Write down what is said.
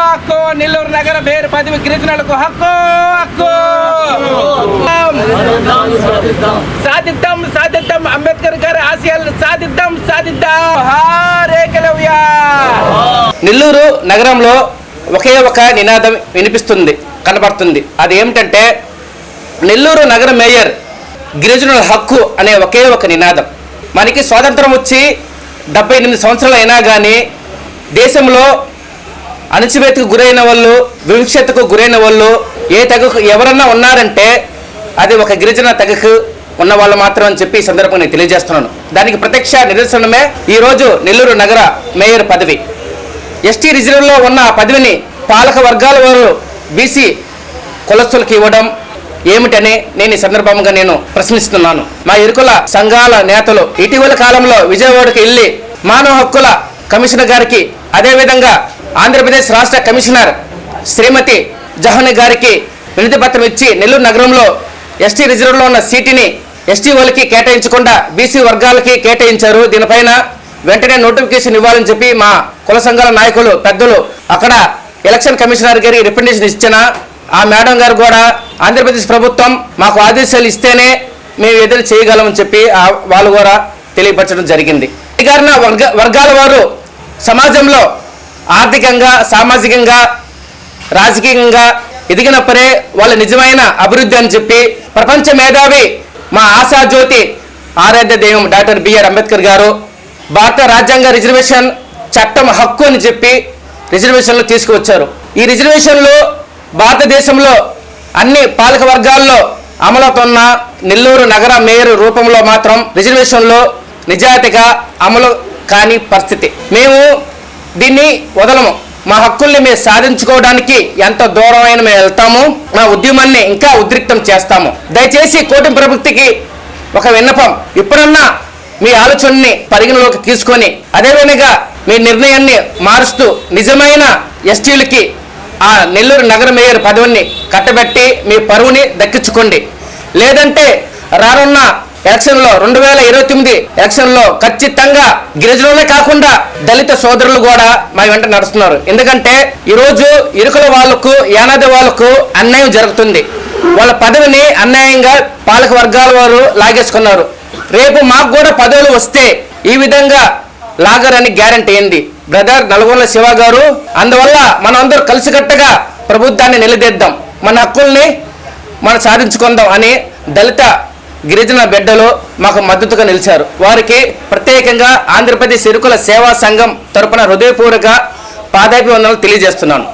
హక్కు. నెల్లూరు నగర పేరు పదవి గిరిజనులకు హక్కు. హక్కు. సాధిద్దాం. సాధిద్దాం అంబేద్కర్ గారి ఆశయాలను సాధిద్దాం సాధిద్దాం. హారేకలవ్య నెల్లూరు నగరంలో ఒకే ఒక నినాదం వినిపిస్తుంది కనబడుతుంది. అది ఏమిటంటే నెల్లూరు నగర మేయర్ గిరిజనుల హక్కు అనే ఒకే ఒక నినాదం. మనకి స్వాతంత్రం వచ్చి డెబ్బై ఎనిమిది సంవత్సరాలు అయినా కానీ దేశంలో అణచివేతకు గురైన వాళ్ళు వివక్షతకు గురైన వాళ్ళు ఏ తెగకు ఎవరన్నా ఉన్నారంటే అది ఒక గిరిజన తెగకు ఉన్న వాళ్ళు మాత్రం అని చెప్పి ఈ సందర్భంగా నేను తెలియజేస్తున్నాను. దానికి ప్రత్యక్ష నిదర్శనమే ఈరోజు నెల్లూరు నగర మేయర్ పదవి. ఎస్టీ రిజర్వ్లో ఉన్న ఆ పదవిని పాలక వర్గాల వారు బీసీ కులస్తులకు ఇవ్వడం ఏమిటని నేను ఈ సందర్భంగా నేను ప్రశ్నిస్తున్నాను. మా ఇరుకుల సంఘాల నేతలు ఇటీవల కాలంలో విజయవాడకు వెళ్ళి మానవ హక్కుల కమిషనర్ గారికి అదేవిధంగా ఆంధ్రప్రదేశ్ రాష్ట్ర కమిషనర్ శ్రీమతి జహని గారికి వినతి పత్రం ఇచ్చి నెల్లూరు నగరంలో ఎస్టీ రిజర్వ్లో ఉన్న సీటుని ఎస్టీ వాళ్ళకి కేటాయించకుండా బీసీ వర్గాలకి కేటాయించారు. దీనిపైన వెంటనే నోటిఫికేషన్ ఇవ్వాలని చెప్పి మా కుల సంఘాల నాయకులు పెద్దలు అక్కడ ఎలక్షన్ కమిషనర్ గారికి రిప్రజెంటేషన్ ఇచ్చిన ఆ మేడం గారు కూడా ఆంధ్రప్రదేశ్ ప్రభుత్వం మాకు ఆదేశాలు ఇస్తేనే మేము ఎదురు చేయగలమని చెప్పి వాళ్ళు కూడా తెలియపరచడం జరిగింది. అధికారిన వర్గ వర్గాల వారు సమాజంలో ఆర్థికంగా సామాజికంగా రాజకీయంగా ఎదిగినప్పుడే వాళ్ళ నిజమైన అభివృద్ధి అని చెప్పి ప్రపంచ మేధావి మా ఆశాజ్యోతి ఆరాధ్య దైవం డాక్టర్ బిఆర్ అంబేద్కర్ గారు భారత రాజ్యాంగ రిజర్వేషన్ చట్టం హక్కు అని చెప్పి రిజర్వేషన్లు తీసుకువచ్చారు. ఈ రిజర్వేషన్లు భారతదేశంలో అన్ని పాలక వర్గాల్లో అమలవుతున్న నెల్లూరు నగర మేయర్ రూపంలో మాత్రం రిజర్వేషన్లో నిజాయితీగా అమలు కాని పరిస్థితి. మేము దీన్ని వదలము. మా హక్కుల్ని మేము సాధించుకోవడానికి ఎంత దూరమైన మేము వెళ్తాము. మా ఉద్యమాన్ని ఇంకా ఉద్రిక్తం చేస్తాము. దయచేసి కోటి ప్రభుత్వకి ఒక విన్నపం. ఇప్పుడన్నా మీ ఆలోచనని పరిగణలోకి తీసుకొని అదేవిధంగా మీ నిర్ణయాన్ని మారుస్తూ నిజమైన ఎస్టీలకి ఆ నెల్లూరు నగర మేయర్ పదవిని కట్టబెట్టి మీ పరువుని దక్కించుకోండి. లేదంటే రానున్న ఎలక్షన్లో రెండు వేల ఇరవై తొమ్మిది ఎలక్షన్లో ఖచ్చితంగా గిరిజనులే కాకుండా దళిత సోదరులు కూడా మా వెంట నడుస్తున్నారు. ఎందుకంటే ఈరోజు ఇరుకుల వాళ్ళకు యానాది వాళ్ళకు అన్యాయం జరుగుతుంది. వాళ్ళ పదవిని అన్యాయంగా పాలక వర్గాల వారు లాగేసుకున్నారు. రేపు మాకు కూడా పదవులు వస్తే ఈ విధంగా లాగరని గ్యారంటీ ఏంది బ్రదర్ నల్గొండ శివ గారు అందువల్ల మనం అందరూ కలిసికట్టుగా ప్రభుత్వాన్ని నిలదీద్దాం. మన హక్కుల్ని మనం సాధించుకుందాం అని దళిత గిరిజన బిడ్డలు మాకు మద్దతుగా నిలిచారు. వారికి ప్రత్యేకంగా ఆంధ్రప్రదేశ్ ఇరుకుల సేవా సంఘం తరపున హృదయపూర్వక పాదాభివందనలు తెలియజేస్తున్నాను.